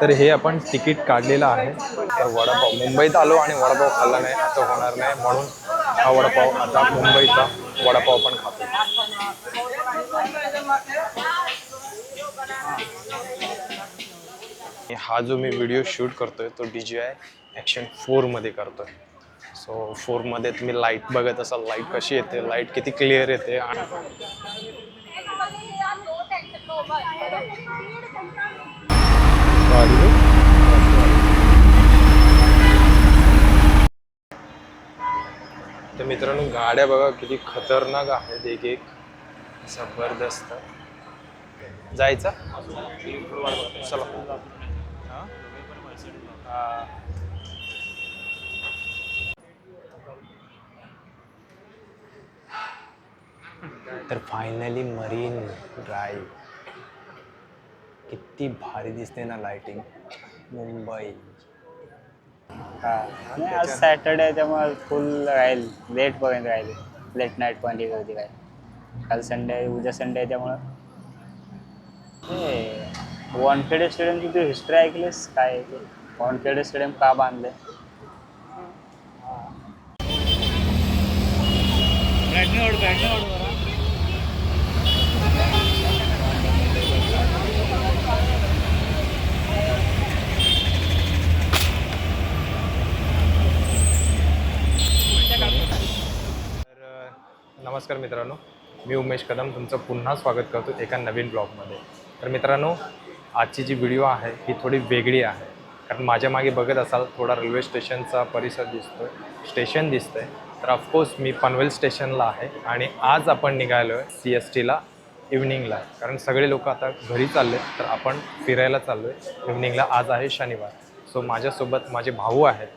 तर हे आपण तिकीट काढलेलं आहे. तर वडापाव मुंबईत आलो आणि वडापाव खाल्ला नाही असं होणार नाही. म्हणून हा वडापाव आता मुंबईचा वडापाव पण खातो. हा जो मी व्हिडिओ शूट करतोय तो डी जी आय ॲक्शन फोरमध्ये करतोय. सो फोरमध्ये तुम्ही लाइट बघत असाल लाइट कशी येते? लाइट किती क्लिअर येते? आणि तर मित्रांनो गाड्या बघा किती खतरनाक आहेत एक एक. जबरदस्त जायचा? चला. तर फायनली मरीन ड्राईव्ह किती भारी दिसते ना लाइटिंग मुंबई. आणि आज सॅटर्डे आहे त्यामुळे फुल राहील. लेट पर्यंत राहील. लेट नाईट पर्यंत ही गर्दी राहील काल संडे आहे उद्या संडे आहे त्यामुळं. हे वॉन्टेड स्टेडियमची तू हिस्ट्री ऐकलीस? काय वॉन्टेड स्टेडियम का बांधले तर नमस्कार मित्रांनो मी उमेश कदम तुमचं पुन्हा स्वागत करतो एका नवीन ब्लॉगमध्ये. तर मित्रांनो आजची जी व्हिडिओ आहे ही थोडी वेगळी आहे. कारण माझ्या मागे बघत असाल थोडा रेल्वे स्टेशनचा परिसर दिसतो आहे स्टेशन दिसतं आहे तर ऑफकोर्स मी पनवेल स्टेशनला आहे आणि आज आपण निघालो आहे सी एस टीला इव्हनिंगला. कारण सगळे लोक आता घरी चालले तर आपण फिरायला चाललो आहे इव्हनिंगला आज आहे शनिवार. सो माझ्यासोबत माझे भाऊ आहेत.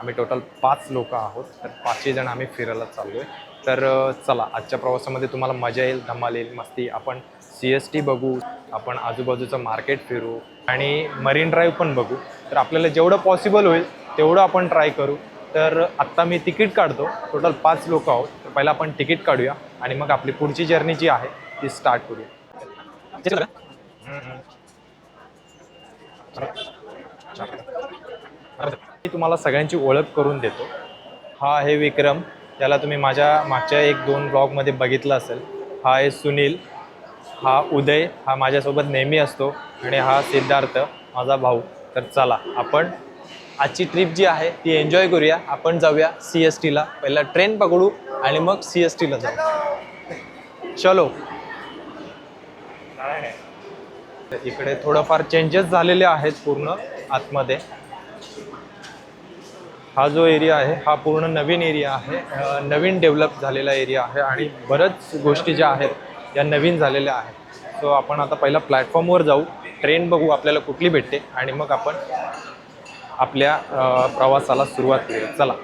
आम्ही टोटल पाच लोक आहोत तर पाचही जण आम्ही फिरायला चाललो आहे तर चला आजच्या प्रवासामध्ये तुम्हाला मजा येईल धमाल येईल मस्ती. आपण सी एस टी बघू आपण आजूबाजूचं मार्केट फिरू आणि मरीन ड्राईव्ह पण बघू. तर आपल्याला जेवढं पॉसिबल होईल तेवढं आपण ट्राय करू. तर आत्ता मी तिकीट काढतो. टोटल पाच लोक आहोत. तर पहिला आपण तिकीट काढूया आणि मग आपली पुढची जर्नी जी आहे ती स्टार्ट करूया. मी तुम्हाला सगळ्यांची ओळख करून देतो. हा आहे विक्रम. ज्याला तुम्ही माझ्या मागच्या एक दोन ब्लॉगमध्ये बघितलं असेल. हा आहे सुनील हा उदय हा माझ्यासोबत नेहमी असतो आणि हा सिद्धार्थ माझा भाऊ. तर चला आपण आजची ट्रिप जी आहे ती एन्जॉय करूया. आपण जाऊया सी एस टीला पहिला ट्रेन पकडू आणि मग सी एस टीला जाऊ. चलो. इकडे थोडंफार चेंजेस झालेले आहेत पूर्ण आतमध्ये. हा जो एरिया आहे हा पूर्ण नवीन एरिया आहे नवीन डेव्हलप झालेला एरिया आहे आणि बऱ्याच गोष्टी ज्या आहेत या नवीन झालेल्या आहेत. सो आपण आता पहिला प्लॅटफॉर्मवर जाऊ. ट्रेन बघू आपल्याला कुठली भेटते आणि मग आपण आपल्या प्रवासाला सुरुवात करू चला.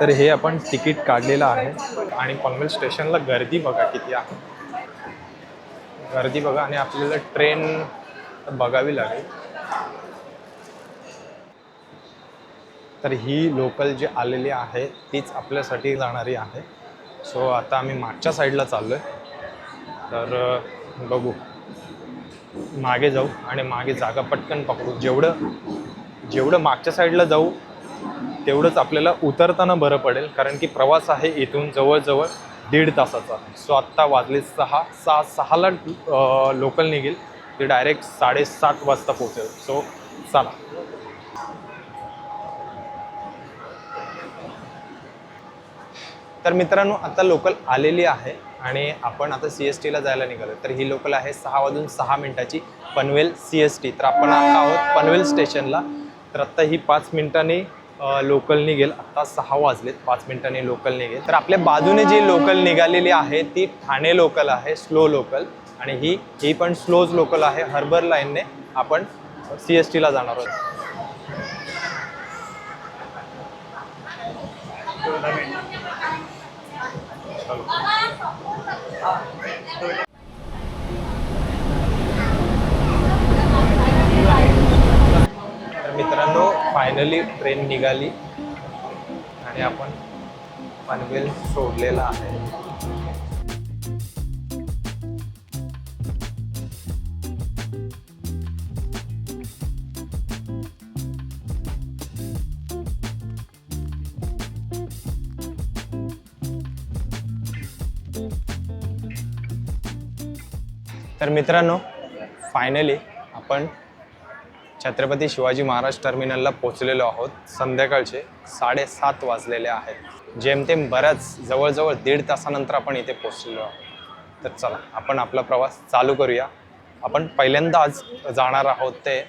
तर हे आपण तिकीट काढलेलं आहे आणि पनवेल स्टेशनला गर्दी बघा किती आहे. गर्दी बघा आणि आपल्याला ट्रेन बघावी लागेल. तर ही लोकल जी आलेली आहे तीच आपल्यासाठी जाणारी आहे. सो आता आम्ही मागच्या साईडला चाललो आहे तर बघू. मागे जाऊ आणि मागे जागा पटकन पकडू. जेवढं जेवढं मागच्या साईडला जाऊ तेवढंच आपल्याला उतरताना बरं पडेल. कारण की प्रवास आहे इथून जवळजवळ दीड तासाचा. सो आत्ता वाजले सहा सहा सहाला लोकल निघेल. ते डायरेक्ट साडेसात वाजता पोहोचेल. सो चला. तर मित्रांनो आता लोकल आलेली आहे आणि आपण आता सी एस टीला जायला निघालो तर ही लोकल आहे सहा वाजून सहा मिनिटाची पनवेल सी एस टी तर आपण आता आहोत पनवेल स्टेशनला. तर आत्ता ही पाच मिनिटांनी लोकल निघेल. आत्ता सहा वाजलेत पाच मिनिटांनी लोकल निघेल. तर आपल्या बाजूने जी लोकल निघालेली आहे ती ठाणे लोकल आहे स्लो लोकल. आणि ही ही पण स्लोज लोकल आहे हर्बर लाईनने आपण सी एस टीला जाणार आहोत. तर मित्रांनो फायनली ट्रेन निघाली. आणि आपण पनवेल सोडलेला आहे. तर मित्रांनो फायनली आपण छत्रपती शिवाजी महाराज टर्मिनलला पोचलेलो आहोत. संध्याकाळचे साडेसात वाजलेले आहेत. जेमतेम बऱ्याच जवळजवळ दीड तासानंतर आपण इथे पोचलेलो आहोत. तर चला आपण आपला प्रवास चालू करूया. आपण पहिल्यांदा आज जाणार आहोत ते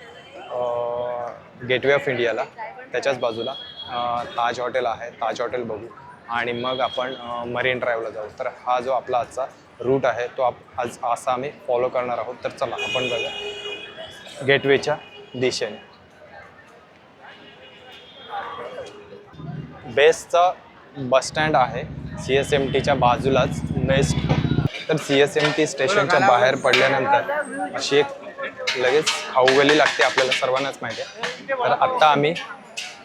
गेटवे ऑफ इंडियाला त्याच्याच बाजूला ताज हॉटेल आहे. ताज हॉटेल बघू. आणि मग आपण मरीन ड्राईव्हला जाऊ. तर हा जो आपला आजचा रूट आहे तो आप आज असा आम्ही फॉलो करणार आहोत. तर चला आपण बघा. गेटवेच्या दिशेने. बेस्टचा बस स्टँड आहे सी एस एम टीच्या बाजूलाच बेस्ट तर सी एस एम टी स्टेशनच्या बाहेर पडल्यानंतर अशी एक लगेच खाऊ गली लागते आपल्याला सर्वांनाच माहिती आहे. तर आत्ता आम्ही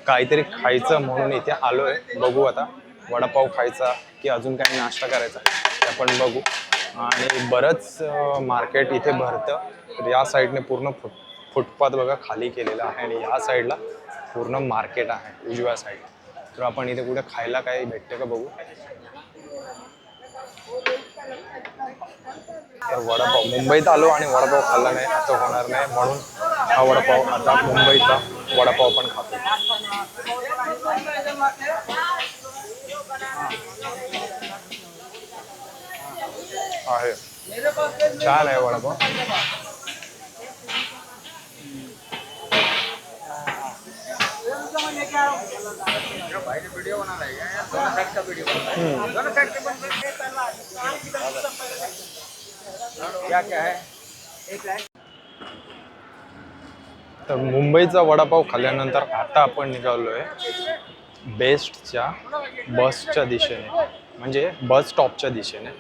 काहीतरी खायचं म्हणून इथे आलो आहे बघू आता वडापाव खायचा की अजून काही नाश्ता करायचा ते आपण बघू. आणि बरंच मार्केट इथे भरतं. तर या साईडने पूर्ण फुट फुटपाथ बघा खाली केलेला आहे आणि या साईडला पूर्ण मार्केट आहे उजव्या साईड. तर आपण इथे कुठे खायला काही भेटते का बघू? तर वडापाव मुंबईत आलो आणि वडापाव खाल्ला नाही असं होणार नाही. म्हणून हा वडापाव आता मुंबईचा वडापाव पण खातो. आहे. छान आहे वडापाव. तर मुंबईचा वडापाव खाल्ल्यानंतर आता आपण निघालो आहे बेस्टच्या बसच्या दिशेने. म्हणजे बस स्टॉपच्या दिशेने.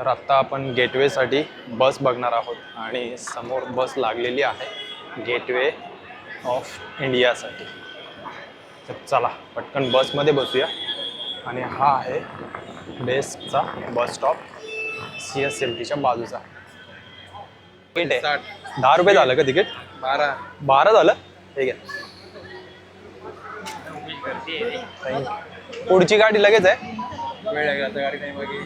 तर आत्ता आपण गेटवेसाठी बस बघणार आहोत आणि समोर बस लागलेली आहे गेटवे ऑफ इंडियासाठी. तर चला पटकन बसमध्ये बसूया. आणि हा आहे बेस्टचा bus stop C S M टीच्या बाजूचा. तिकीट आहे. दहा रुपये झालं का तिकीट? बारा. बारा झालं? ठीक आहे. पुढची गाडी लगेच आहे. वेळ लागेल आता? गाडी नाही बघी.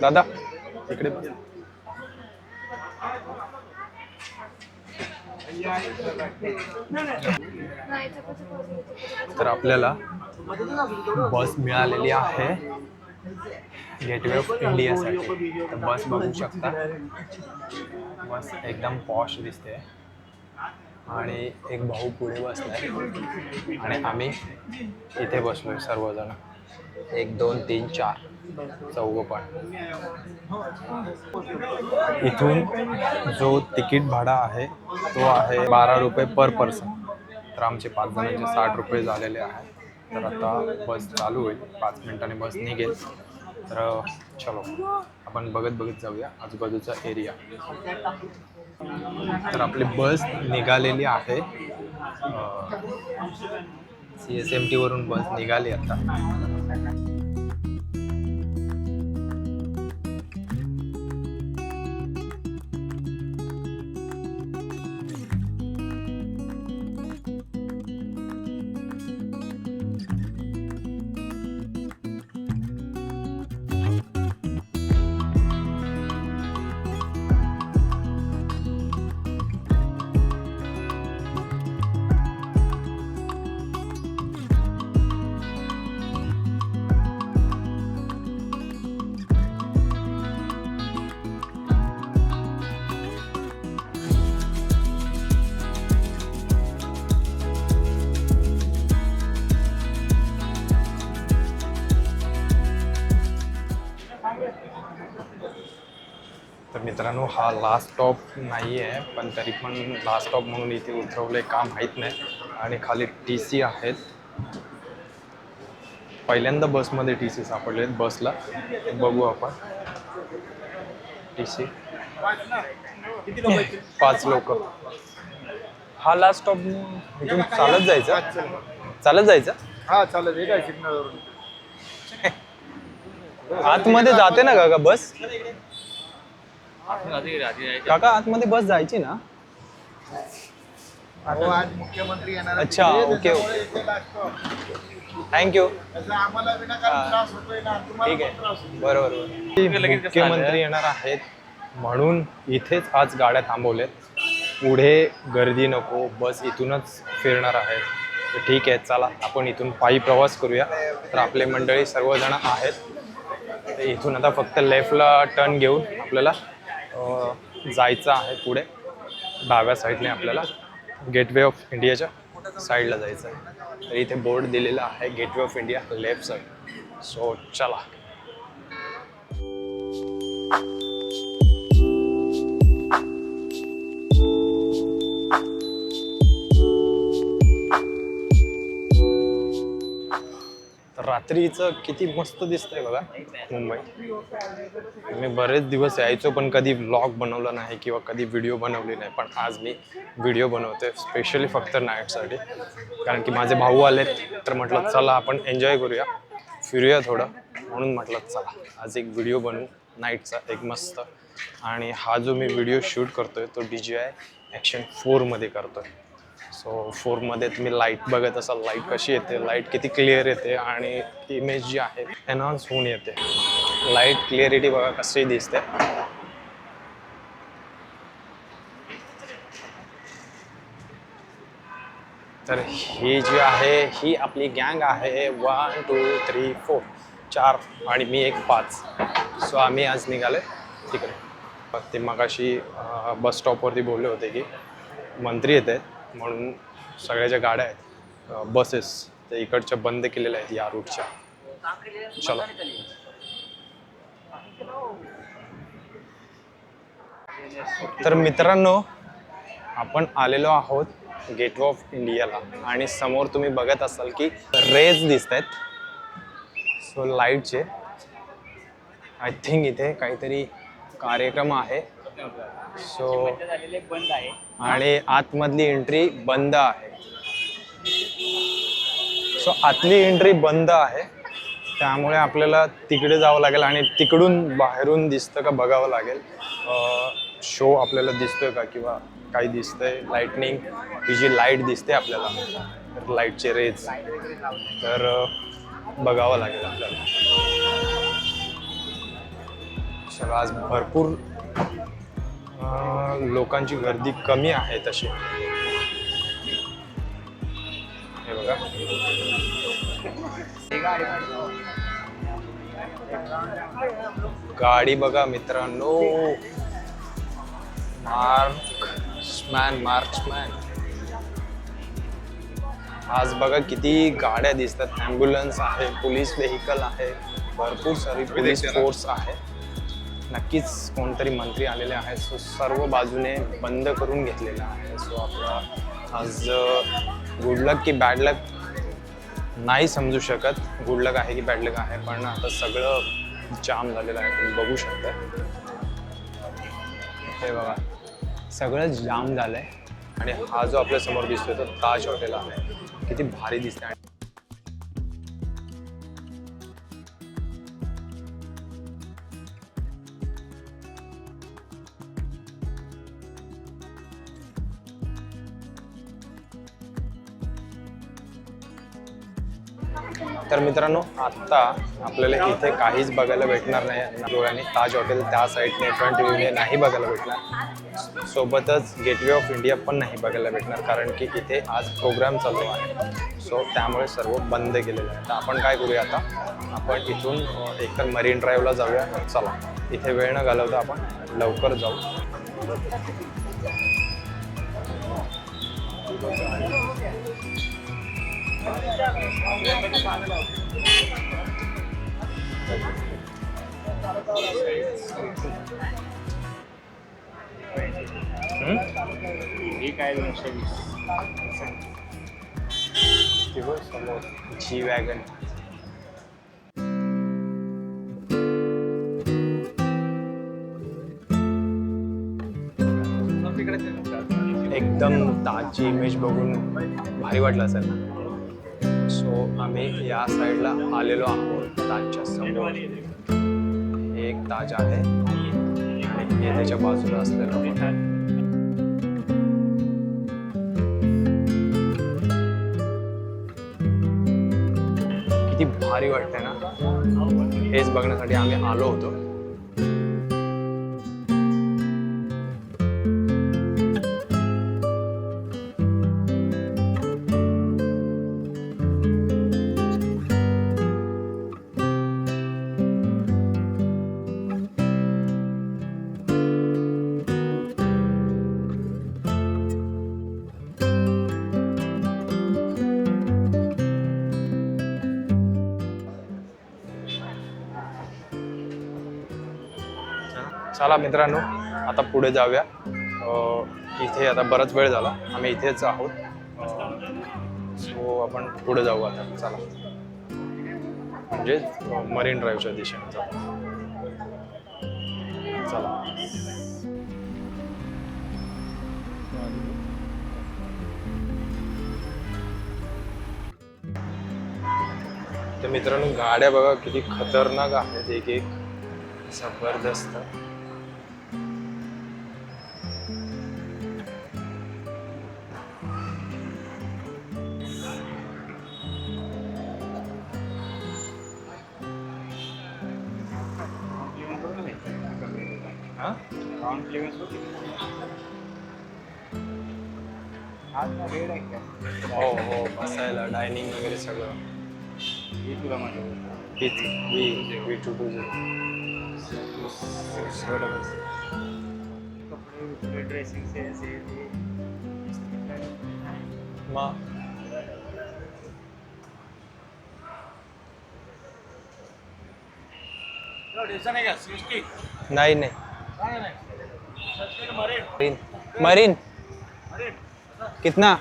दादा इकडे तर आपल्याला बस मिळालेली आहे. गेटवे ऑफ इंडियासाठी तर बस बघू शकता. बस एकदम पॉश दिसते. आणि एक भाऊ पुढे बसलाय. आणि आम्ही इथे बसलोय सर्वजण. एक दोन तीन चार. चौघ पण इथून जो तिकीट भाडा आहे तो आहे बारा रुपये पर पर्सन तर आमचे पाच जणांचे साठ रुपये झालेले आहे तर आता बस चालू होईल पाच मिनिटाने बस निघेल. तर चलो. आपण बघत बघत जाऊया आजूबाजूचा एरिया. तर आपली बस निघालेली आहे. सी एस एम टीवरून बस निघाली आता. मित्रांनो हा लास्ट स्टॉप नाही आहे पण तरी पण लास्ट स्टॉप म्हणून इथे उतरवलं का माहीत नाही. आणि खाली टी सी आहेत. पहिल्यांदा बसमध्ये टी सी सापडले बसला बघू आपण. टी सी पाच लोक. हा लास्ट स्टॉप इथून चालत जायचं? चालत जायचं? हा सिग्नलवरून आतमध्ये जाते ना का बस काका आतमध्ये बस जायची ना? आज मुख्यमंत्री येणार आहेत. अच्छा, ओके, त्याच्यामुळे ओके. इथे लागतो. थँक्यू त्याचा आम्हाला विनाकारण त्रास होतोय ना तुम्हाला ठीक पण त्रास आहे. बरोबर मुख्यमंत्री येणार आहेत. म्हणून इथेच आज गाड्या थांबवल्यात पुढे गर्दी नको बस इथूनच फिरणार आहेत. तर ठीक आहे चला आपण इथून पायी प्रवास करूया. तर आपले मंडळी सर्वजण आहेत. तर इथून आता फक्त लेफ्टला टर्न घेऊन आपल्याला जायचं आहे पुढे. डाव्या साईडने आपल्याला गेटवे ऑफ इंडियाच्या साईडला जायचं आहे. तर इथे बोर्ड दिलेला आहे Gateway of India left side. So चला. रात्रीचं किती मस्त दिसतंय बघा मुंबई. मी बरेच दिवस यायचो पण कधी व्लॉग बनवला नाही किंवा कधी व्हिडिओ बनवली नाही. पण आज मी व्हिडिओ बनवतोय स्पेशली फक्त नाईटसाठी कारण की माझे भाऊ आलेत तर म्हटलं चला आपण एन्जॉय करूया. फिरूया थोडं म्हणून म्हटलं चला आज एक व्हिडिओ बनवू नाईटचा एक मस्त. आणि हा जो मी व्हिडिओ शूट करतोय तो डी जी आय ॲक्शन फोरमध्ये करतोय. सो फोरमध्ये तुम्ही लाइट बघत असाल लाइट कशी येते लाइट किती क्लिअर येते आणि इमेज जी आहे एनहान्स होऊन येते. लाइट क्लिअरिटी बघा कशी दिसते. तर ही जी आहे ही आपली गँग आहे. वन टू थ्री फोर चार आणि मी एक पाच. सो आम्ही आज निघाले तिकडे. ते मगाशी बस स्टॉपवरती बोलले होते की मंत्री येत आहेत. म्हणून सगळ्या ज्या गाड्या आहेत बसेस त्या इकडच्या बंद केलेल्या आहेत या रूटच्या चलो. तर मित्रांनो आपण आलेलो आहोत गेटवे ऑफ इंडियाला आणि समोर तुम्ही बघत असाल की रेज दिसत आहेत सो लाईटचे आय थिंक इथे काहीतरी कार्यक्रम आहे. सो बंद आहे. आणि आतमधली एंट्री बंद आहे. सो आतली एंट्री बंद आहे. त्यामुळे आपल्याला तिकडे जावं लागेल आणि तिकडून बाहेरून दिसतं का बघावं लागेल. शो आपल्याला दिसतोय का किंवा काही दिसतंय? लाईटनिंग ही जी लाइट दिसते आपल्याला तर लाईटचे रेज तर बघावं लागेल आपल्याला. आज भरपूर लोकांची गर्दी कमी आहे तशी. हे बघा. गाडी बघा मित्रांनो. मार्क्समॅन मार्क्समॅन आज बघा किती गाड्या दिसतात. ॲम्ब्युलन्स आहे पोलीस व्हेकल आहे भरपूर सारी पोलीस फोर्स आहे. नक्कीच कोणतरी मंत्री आलेले आहेत. सो सर्व बाजूने बंद करून घेतलेला आहे. सो आपला आज गुड लक की बॅड लक नाही समजू शकत. गुड लक आहे की बॅड लक आहे पण आता सगळं जाम झालेलं आहे. तुम्ही बघू शकता हे बघा. सगळं जाम झालं आहे आणि हा जो आपल्यासमोर दिसतोय तो ताज हॉटेल आहे. किती भारी दिसते तर मित्रांनो आत्ता आपल्याला इथे काहीच बघायला भेटणार नाही. डोळ्याने ताज हॉटेल त्या साईडने फ्रंट व्ह्यूने नाही बघायला भेटणार. सोबतच गेटवे ऑफ इंडिया पण नाही बघायला भेटणार कारण की इथे आज प्रोग्राम चालू आहे. सो त्यामुळे सर्व बंद केलेलं आहे. तर आपण काय करूया आता? आपण इथून एक एकतर मरीन ड्राईव्हला जाऊया. चला इथे वेळ न घालवता आपण लवकर जाऊ. दोनशे वीस जी वॅगन. एकदम ताजी इमेज बघून भारी वाटलं असेल. ना सो आम्ही या साईडला आलेलो आहोत ताजच्या समोर. हे एक ताज आहे. आणि हे त्याच्या बाजूला असलेलं किती भारी वाटतंय ना? हेच बघण्यासाठी आम्ही आलो होतो. चला मित्रांनो आता पुढे जाऊया. इथे आता बराच वेळ झाला. आम्ही इथेच आहोत. सो आपण पुढे जाऊ आता. चला. म्हणजे मरीन ड्राईव्हच्या दिशेने जाऊ. चला. तर मित्रांनो गाड्या बघा किती खतरनाक आहेत. एक एक जबरदस्त. हो हो बसायला डायनिंग वगैरे सगळं. हीच V V two two zero dressing sense मग नाही नाही. मरीन. मरीन. कितना?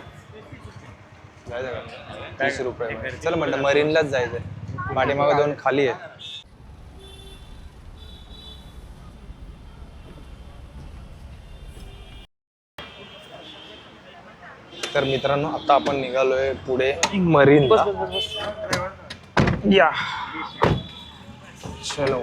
तीस रुपये. चल म्हटलं मरीनलाच जायचं पाठीमागं दोन खाली आहेत तर मित्रांनो आता आपण निघालोय पुढे मरीन या. चलो.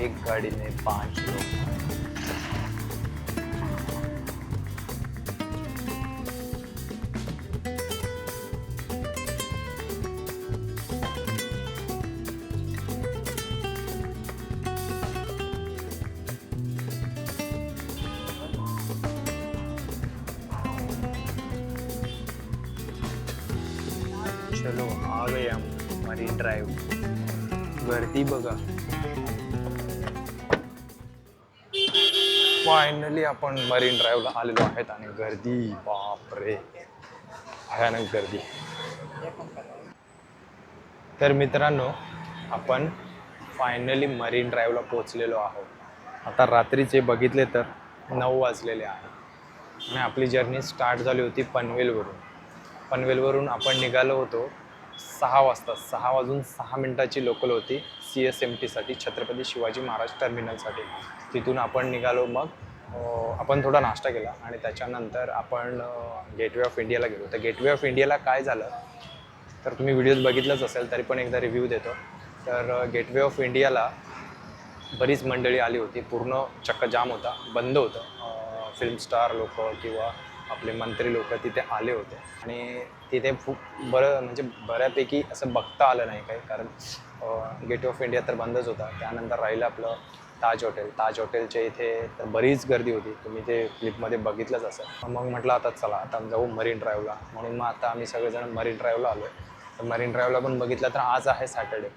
एक गाड़ी में पाँच चलो आ गए हम मरीन ड्राइव गर्दी बघा. फायनली आपण मरीन ड्राईव्हला आलेलो आहेत आणि गर्दी बापरे. भयानक गर्दी. तर मित्रांनो आपण फायनली मरीन ड्राईव्हला पोचलेलो आहोत. आता रात्रीचे बघितले तर नऊ वाजलेले आहे. आणि आपली जर्नी स्टार्ट झाली होती पनवेलवरून. पनवेलवरून आपण निघालो होतो. सहा वाजता सहा वाजून सहा मिनटाची लोकल होती सी एस एम टीसाठी छत्रपती शिवाजी महाराज टर्मिनलसाठी. तिथून आपण निघालो मग आपण थोडा नाश्ता केला आणि त्याच्यानंतर आपण गेटवे ऑफ इंडियाला गेलो. तर गेटवे ऑफ इंडियाला काय झालं? तर तुम्ही व्हिडिओज बघितलंच असेल तरी पण एकदा रिव्ह्यू देतो. तर गेटवे ऑफ इंडियाला बरीच मंडळी आली होती. पूर्ण चक्क जाम होता बंद होतं. फिल्म स्टार लोक किंवा आपले मंत्री लोक तिथे आले होते. आणि तिथे खूप बरं म्हणजे बऱ्यापैकी असं बघता आलं नाही काही कारण गेट ऑफ इंडिया तर बंदच होता. त्यानंतर राहिलं आपलं ताज हॉटेल. ताज हॉटेलच्या इथे तर बरीच गर्दी होती. तुम्ही ते क्लिपमध्ये बघितलंच असेल. मग म्हटलं आता चला आता जाऊ मरीन ड्राईव्हला म्हणून मग आता आम्ही सगळेजण मरीन ड्राईव्हला आलो तर मरीन ड्राईव्हला पण बघितलं तर आज आहे सॅटर्डे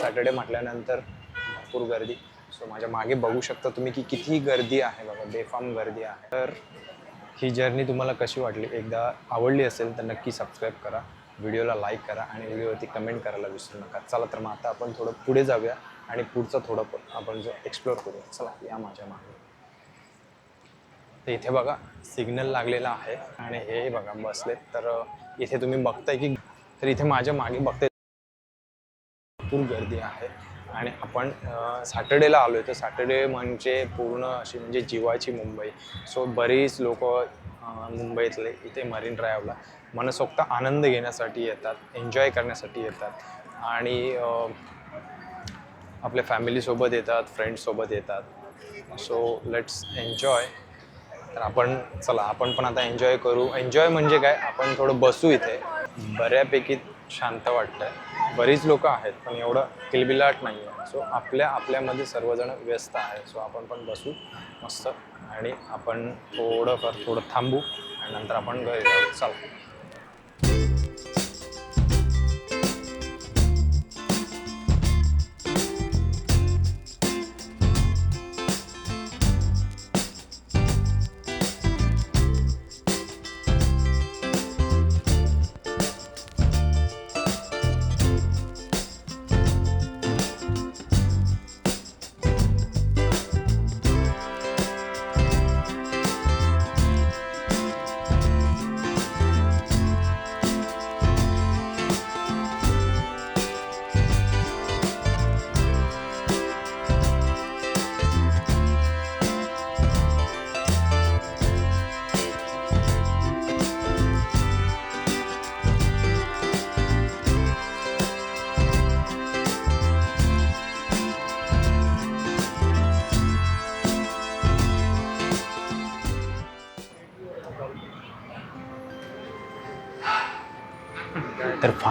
सॅटर्डे म्हटल्यानंतर भरपूर गर्दी. सो माझ्या मागे बघू शकता तुम्ही की किती गर्दी आहे बघा. बेफाम गर्दी आहे. तर ही जर्नी तुम्हाला कशी वाटली? एकदा आवडली असेल तर नक्की सबस्क्राईब करा व्हिडिओला लाईक करा आणि व्हिडिओवरती कमेंट करायला विसरू नका. चला तर मग आता आपण थोडं पुढे जाऊया आणि पुढचं थोडं पण आपण जो एक्सप्लोअर करूया. चला या माझ्या मागे. तर इथे बघा सिग्नल लागलेला आहे आणि हे बघा बसले तर इथे तुम्ही बघताय की तर इथे माझ्या मागे बघताय भरपूर गर्दी आहे. आणि आपण सॅटर्डेला आलो आहे तर सॅटर्डे म्हणजे पूर्ण अशी म्हणजे जीवाची मुंबई. सो बरीच लोक मुंबईतले इथे मरीन ड्राईव्हला मनसोक्त आनंद घेण्यासाठी येतात एन्जॉय करण्यासाठी येतात. आणि आपल्या फॅमिलीसोबत येतात फ्रेंड्ससोबत येतात. सो लेट्स एन्जॉय तर आपण चला आपण पण आता एन्जॉय करू. एन्जॉय म्हणजे काय? आपण थोडं बसू इथे. बऱ्यापैकी शांत वाटतंय. बरीच लोक आहेत पण एवढं किलबिलाट नाही आहे सो आपल्या आपल्यामध्ये सर्वजण व्यस्त आहे सो आपण पण बसू मस्त. आणि आपण थोडंफार थोडं थांबू आणि नंतर आपण घरी जाऊ. चला.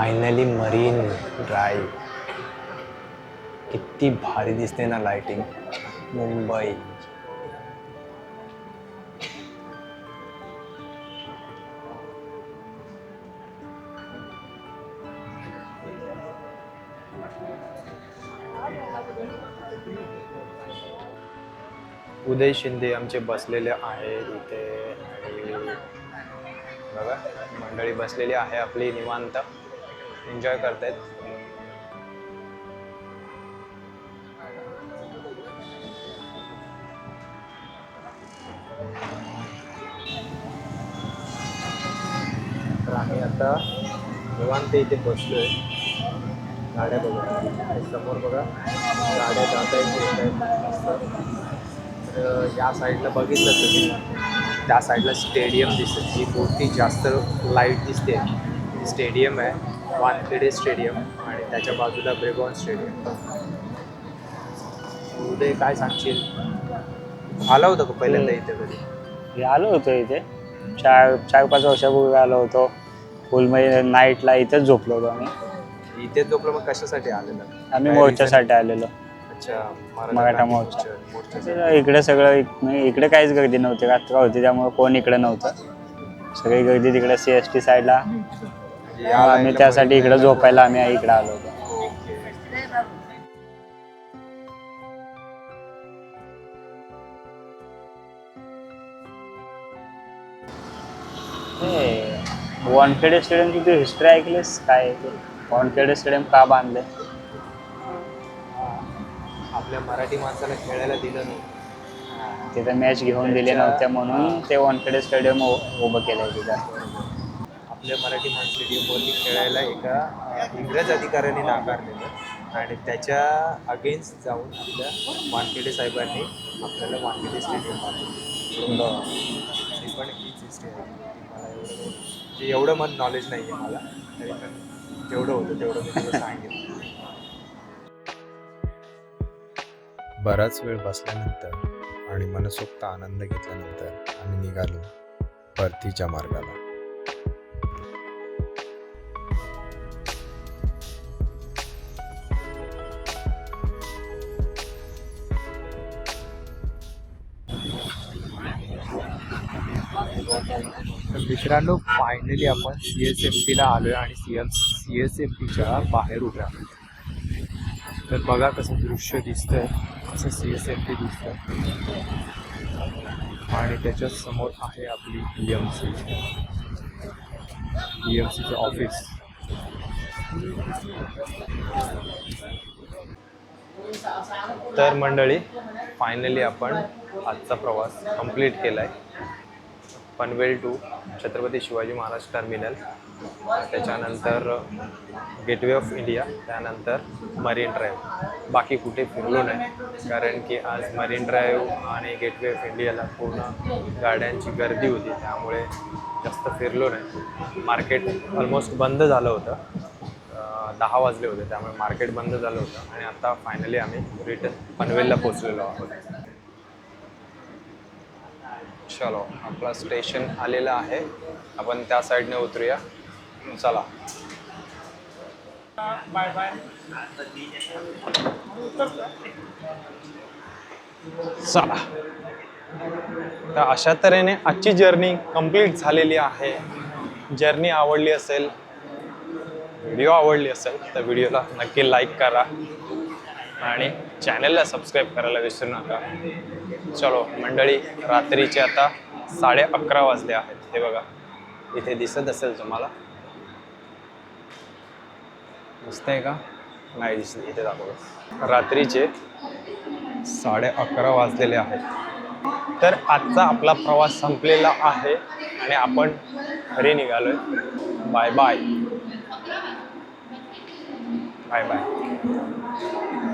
फायनली मरीन ड्राईव्ह किती भारी दिसते ना लाइटिंग मुंबई. उदय शिंदे आमचे बसलेले आहेत इथे. आणि बघा मंडळी बसलेली आहे आपली निवांत. एन्जॉय करतायत. तर आम्ही आता निवांत इथे बसलोय. गाड्या बघा. आणि समोर बघा. गाड्या जात आहेत येत आहेत. तर या साईडला बघितलं तुम्ही. त्या साईडला स्टेडियम दिसते. जी मोठी जास्त लाइट दिसते. स्टेडियम आहे. वानखेडे स्टेडियम आणि त्याच्या बाजूला ब्रेबॉन स्टेडियम. उदय काय सांगशील? आला होता का पहिल्यांदा इथे कधी? आलो होतो इथे. चार चार पाच वर्षापूर्वी आलो होतो. स्कूलमध्ये नाईटला इथेच झोपलो होतो आम्ही. इथे झोपलं मग कशासाठी आलेलं? आम्ही मोर्चासाठी आलेलो. अच्छा मराठा मोर्चा. इकडे सगळं इक- इकडे काहीच गर्दी नव्हती. रात्र होती त्यामुळे कोण इकडे नव्हतं. सगळी गर्दी तिकडे सी एस टी साईडला. आम्ही त्यासाठी पहिले इकडे झोपायला आम्ही इकडे आलो होतो. वॉनखेडे स्टेडियमची तू हिस्ट्री ऐकलीस काय? आहे ते वॉनखेडे स्टेडियम का बांधले आपल्या मराठी माणसाला खेळायला दिलं नाही. तिथे मॅच घेऊन दिले नव्हत्या म्हणून ते वॉनखेडे स्टेडियम उभं केलंय तिथं. आपल्या मराठी मान स्टेडियमवरती खेळायला एका इंग्रज अधिकाऱ्याने नाकारलेलं आणि त्याच्या अगेन्स्ट जाऊन आपल्या वानखेडे साहेबांनी आपल्याला वानखेडे स्टेडियम ही पण हीच हिस्ट्री आहे. मला एवढं जे एवढं मन नॉलेज नाही आहे मला. तरी पण जेवढं होतं तेवढं मी तुला सांगेन. बराच वेळ बसल्यानंतर आणि मनसोक्त आनंद घेतल्यानंतर आम्ही निघालो परतीच्या मार्गाला. तर मित्रांनो फायनली आपण सी एस एम टीला आलो आहे आणि C M C S M टीच्या बाहेर उभ्या. तर बघा कसं दृश्य दिसतंय कसं सी एस एम टी दिसतंय. आणि त्याच्यासमोर आहे आपली E M C E M सीचं ऑफिस तर मंडळी फायनली आपण आजचा प्रवास कंप्लीट केला आहे पनवेल टू छत्रपती शिवाजी महाराज टर्मिनल. त्याच्यानंतर गेटवे ऑफ इंडिया त्यानंतर मरीन ड्राईव्ह बाकी कुठे फिरलो नाही. कारण की आज मरीन ड्राईव्ह आणि गेटवे ऑफ इंडियाला पूर्ण गाड्यांची गर्दी होती. त्यामुळे जास्त फिरलो नाही. मार्केट ऑलमोस्ट बंद झालं होतं. दहा वाजले होते. त्यामुळे मार्केट बंद झालं होतं. आणि आता फायनली आम्ही रिटर्न पनवेलला पोचलेलो आहोत. चलो आपला स्टेशन आलेलं आहे. आपण त्या साईडने उतरूया. चला. बाय बाय चला. तर अशा तऱ्हेने आजची जर्नी कंप्लीट झालेली आहे. जर्नी आवडली असेल व्हिडिओ आवडली असेल तर व्हिडिओला नक्की लाईक करा. आणि चॅनलला सबस्क्राईब करायला विसरू नका. चलो मंडळी रात्रीचे आता साडे अकरा वाजले आहेत. हे बघा इथे दिसत असेल तुम्हाला. दिसतंय का? नाही दिसत इथे दाखवलं रात्रीचे साडे अकरा वाजलेले आहेत. तर आजचा आपला प्रवास संपलेला आहे आणि आपण घरी निघालोय. Bye bye bye bye